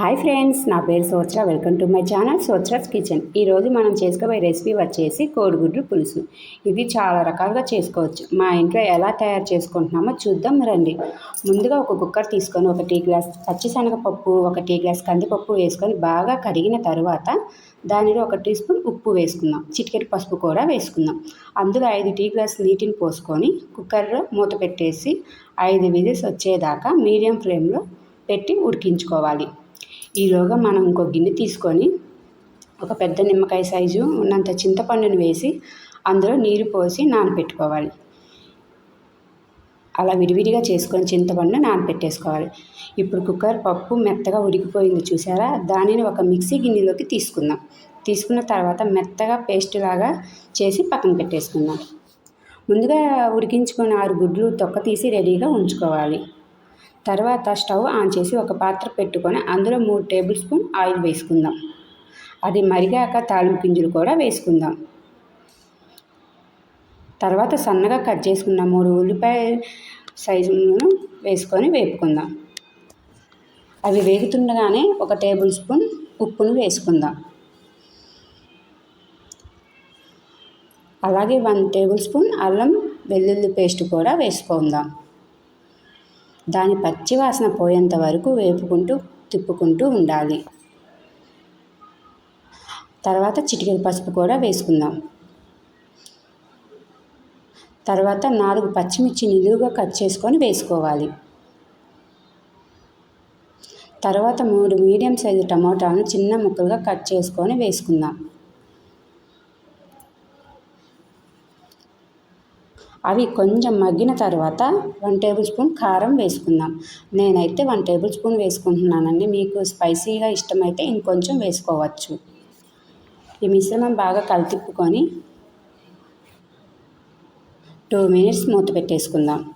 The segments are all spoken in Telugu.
హాయ్ ఫ్రెండ్స్ నా పేరు Sotra. Welcome to my channel Sotra's kitchen. ఈరోజు మనం చేసుకోబోయే రెసిపీ వచ్చేసి కోడిగుడ్డు పులుసు. ఇది చాలా రకాలుగా చేసుకోవచ్చు. మా ఇంట్లో ఎలా తయారు చేసుకుంటున్నామో చూద్దాం రండి. ముందుగా ఒక కుక్కర్ తీసుకొని ఒక టీ గ్లాస్ పచ్చిశనగపప్పు ఒక టీ గ్లాస్ కందిపప్పు వేసుకొని బాగా కడిగిన తర్వాత దానిలో ఒక టీ స్పూన్ ఉప్పు వేసుకుందాం. చిటికెట్ పసుపు కూడా వేసుకుందాం. అందులో ఐదు టీ గ్లాస్ నీటిని పోసుకొని కుక్కర్లో మూత పెట్టేసి ఐదు విజిల్స్ వచ్చేదాకా మీడియం ఫ్లేమ్లో పెట్టి ఉడికించుకోవాలి. ఈలోగా మనం ఇంకో గిన్నె తీసుకొని ఒక పెద్ద నిమ్మకాయ సైజు ఉన్నంత చింతపండుని వేసి అందులో నీరు పోసి నానబెట్టుకోవాలి అలా విడివిడిగా చేసుకొని చింతపండు నానబెట్టేసుకోవాలి ఇప్పుడు కుక్కర్ పప్పు మెత్తగా ఉడికిపోయింది చూసారా? దానిని ఒక మిక్సీ గిన్నెలోకి తీసుకుందాం. తీసుకున్న తర్వాత మెత్తగా పేస్ట్ లాగా చేసి పక్కన పెట్టేసుకుందాం. ముందుగా ఉడికించుకున్న ఆరు గుడ్లు తొక్క తీసి రెడీగా ఉంచుకోవాలి. తర్వాత స్టవ్ ఆన్ చేసి ఒక పాత్ర పెట్టుకొని అందులో మూడు టేబుల్ స్పూన్ ఆయిల్ వేసుకుందాం. అది మరిగాక తాలింపు గింజలు కూడా వేసుకుందాం. తర్వాత సన్నగా కట్ చేసుకున్న మూడు ఉల్లిపాయ సైజును వేసుకొని వేపుకుందాం. అవి వేగుతుండగానే ఒక టేబుల్ స్పూన్ ఉప్పును వేసుకుందాం. అలాగే వన్ టేబుల్ స్పూన్ అల్లం వెల్లుల్లి పేస్ట్ కూడా వేసుకుందాం. దాని పచ్చివాసన పోయేంత వరకు వేపుకుంటూ తిప్పుకుంటూ ఉండాలి. తర్వాత చిటికెడు పసుపు కూడా వేసుకుందాం. తర్వాత నాలుగు పచ్చిమిర్చి నిలువుగా కట్ చేసుకొని వేసుకోవాలి. తర్వాత మూడు మీడియం సైజు టమాటాలను చిన్న ముక్కలుగా కట్ చేసుకొని వేసుకుందాం. అవి కొంచెం మగ్గిన తర్వాత వన్ టేబుల్ స్పూన్ కారం వేసుకుందాం. నేనైతే వన్ టేబుల్ స్పూన్ వేసుకుంటున్నానండి. మీకు స్పైసీగా ఇష్టమైతే ఇంకొంచెం వేసుకోవచ్చు. ఈ మిశ్రమం బాగా కలితిప్పుకొని టూ మినిట్స్ మూత పెట్టేసుకుందాం.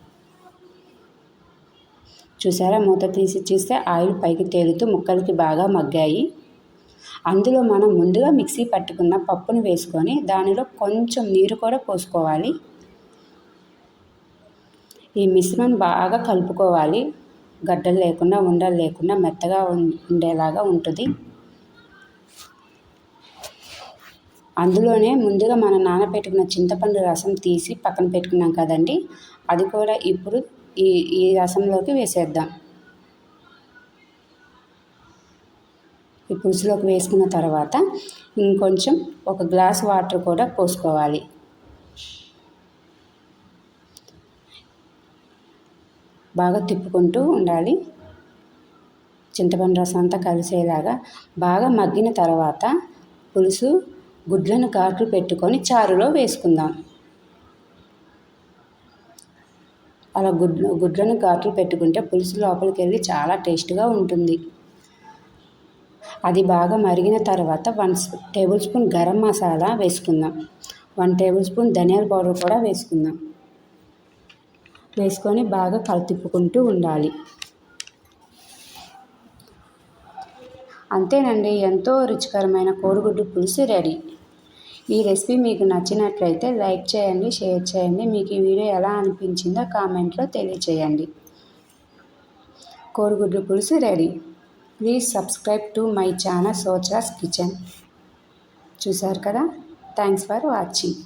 చూసారా? మూత తీసి చూస్తే ఆయిల్ పైకి తేలుతూ ముక్కలకి బాగా మగ్గాయి. అందులో మనం ముందుగా మిక్సీ పట్టుకున్న పప్పును వేసుకొని దానిలో కొంచెం నీరు కూడా పోసుకోవాలి. ఈ మిశ్రమం బాగా కలుపుకోవాలి. గడ్డలు లేకుండా ఉండలు లేకుండా మెత్తగా ఉండేలాగా ఉంటుంది. అందులోనే ముందుగా మనం నానబెట్టుకున్న చింతపండు రసం తీసి పక్కన పెట్టుకున్నాం కదండి. అది కూడా ఇప్పుడు ఈ ఈ రసంలోకి వేసేద్దాం. ఈ పులుసులోకి వేసుకున్న తర్వాత ఇంకొంచెం ఒక గ్లాస్ వాటర్ కూడా పోసుకోవాలి. బాగా తిప్పుకుంటూ ఉండాలి. చింతపండు రసం అంతా కలిసేలాగా బాగా మగ్గిన తర్వాత పులుసు గుడ్లను ఘాట్లు పెట్టుకొని చారులో వేసుకుందాం. అలా గుడ్లు గుడ్లను ఘాట్లు పెట్టుకుంటే పులుసు లోపలికి వెళ్ళి చాలా టేస్ట్గా ఉంటుంది. అది బాగా మరిగిన తర్వాత one tablespoon garam masala వేసుకుందాం. వన్ టేబుల్ స్పూన్ ధనియాల పౌడర్ కూడా వేసుకుందాం. వేసుకొని బాగా కలితిప్పుకుంటూ ఉండాలి. అంతేనండి ఎంతో రుచికరమైన కోడిగుడ్డు పులుసు రెడీ. ఈ రెసిపీ మీకు నచ్చినట్లయితే లైక్ చేయండి షేర్ చేయండి. మీకు ఈ వీడియో ఎలా అనిపించిందో కామెంట్లో తెలియచేయండి. కోడిగుడ్డు పులుసు ready. Please subscribe to my channel Sochas kitchen. చూసారు కదా? Thanks for watching.